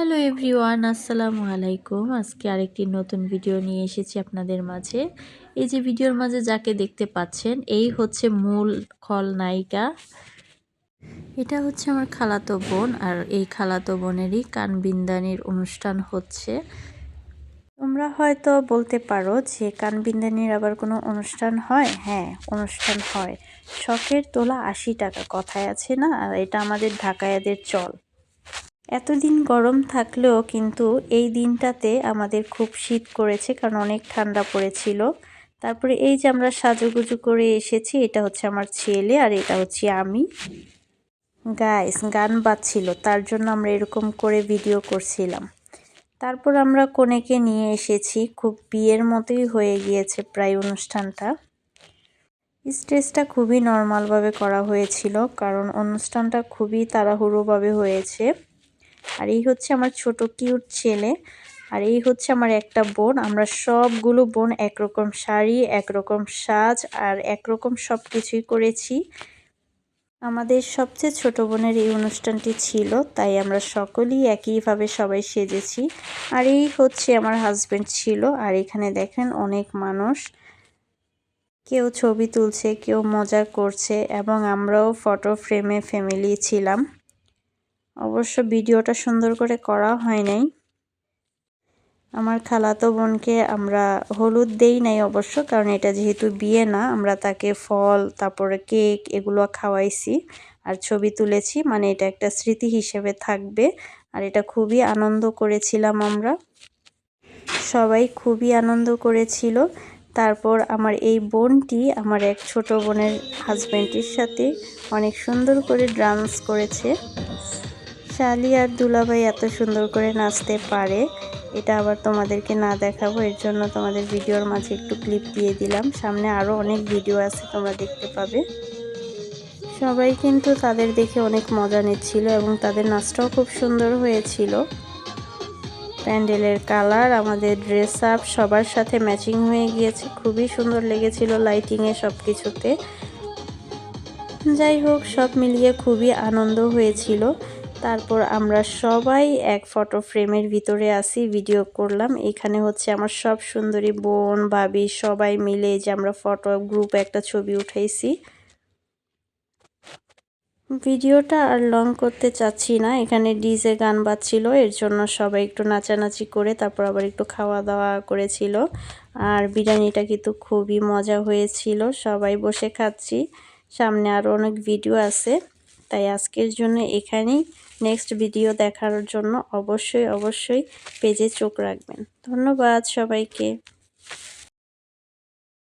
Hello everyone আসসালামু আলাইকুম আজকে আরেকটি নতুন ভিডিও নিয়ে এসেছি আপনাদের মাঝে। এই যে ভিডিওর মাঝে যাকে দেখতে পাচ্ছেন, এই হচ্ছে মূল খলনায়িকা এটা হচ্ছে আমার খালাতো বোন, আর এই খালাতো বোনেরই কানবিন্দানির অনুষ্ঠান হচ্ছে। তোমরা হয়তো বলতে পারো যে কানবিন্দানির আবার কোনো অনুষ্ঠান হয়? হ্যাঁ অনুষ্ঠান হয়। শখের তোলা আশি টাকা, কথায় আছে না? আর এটা আমাদের ঢাকায়াদের চল। এতদিন গরম থাকলেও কিন্তু এই দিনটাতে আমাদের খুব শীত করেছে, কারণ অনেক ঠান্ডা পড়েছিল। তারপরে এই যে আমরা সাজুগুজু করে এসেছি, এটা হচ্ছে আমার ছেলে আর এটা হচ্ছে আমি। গাইস গান বাজছিল, তার জন্য আমরা এরকম করে ভিডিও করছিলাম। তারপর আমরা কনেকে নিয়ে এসেছি, খুব বিয়ের মতোই হয়ে গিয়েছে প্রায় অনুষ্ঠানটা। স্টেজটা খুবই নর্মালভাবে করা হয়েছিল, কারণ অনুষ্ঠানটা খুবই তাড়াহুড়োভাবে হয়েছে। আর এই হচ্ছে আমার ছোট কিউট ছেলে, আর এই হচ্ছে আমার একটা বোন। আমরা সবগুলো বোন একরকম শাড়ি, একরকম সাজ, আর একরকম সব কিছুই করেছি। আমাদের সবচেয়ে ছোট বোনের এই অনুষ্ঠানটি ছিল, তাই আমরা সকলেই একইভাবে সবাই সেজেছি। আর এই হচ্ছে আমার হাজব্যান্ড ছিল, আর এখানে দেখেন অনেক মানুষ। কেউ ছবি তুলছে, কেউ মজা করছে, এবং আমরাও ফটো ফ্রেমে ফ্যামিলি ছিলাম। অবশ্য ভিডিওটা সুন্দর করে করা হয় নাই। আমার খালাতো বোনকে আমরা হলুদ দেই নাই অবশ্য, কারণ এটা যেহেতু বিয়ে না, আমরা তাকে ফল, তারপরে কেক এগুলো খাওয়াইছি আর ছবি তুলেছি মানে এটা একটা স্মৃতি হিসেবে থাকবে আর এটা খুবই আনন্দ করেছিলাম আমরা। সবাই খুবই আনন্দ করেছিল। তারপর আমার এই বোনটি, আমার এক ছোট বোনের হাজব্যান্ডের সাথে অনেক সুন্দর করে ডান্স করেছে। শালি আর দুলাভাই এত সুন্দর করে নাচতে পারে, এটা আবার তোমাদেরকে না দেখাবো, এর জন্য তোমাদের ভিডিওর মাঝে একটু ক্লিপ দিয়ে দিলাম। সামনে আরও অনেক ভিডিও আছে, তোমরা দেখতে পাবে। সবাই কিন্তু তাদের দেখে অনেক মজা নিচ্ছিল এবং তাদের নাচটাও খুব সুন্দর হয়েছিল। প্যান্ডেলের কালার, আমাদের ড্রেস আপ সবার সাথে ম্যাচিং হয়ে গিয়েছে, খুবই সুন্দর লেগেছিল লাইটিংয়ে সব কিছুতে যাই হোক, সব মিলিয়ে খুবই আনন্দ হয়েছিল। তারপর আমরা সবাই এক ফটো ফ্রেমের ভিতরে আসি ভিডিও করলাম। এখানে হচ্ছে আমার সব সুন্দরী বোন, ভাবি সবাই মিলে যে আমরা ফটো গ্রুপে একটা ছবি উঠাইছি। ভিডিওটা আর লং করতে চাচ্ছি না, এখানে ডিজে গান বাজছিল, এর জন্য সবাই একটু নাচানাচি করে, তারপর আবার একটু খাওয়া দাওয়া করেছিল। আর বিরিয়ানিটা কিন্তু খুবই মজা হয়েছিল, সবাই বসে খাচ্ছি। সামনে আরও অনেক ভিডিও আছে, তাই আজকের জন্য এখানেই। নেক্সট ভিডিও দেখার জন্য অবশ্যই অবশ্যই পেজে চোখ রাখবেন। ধন্যবাদ সবাইকে।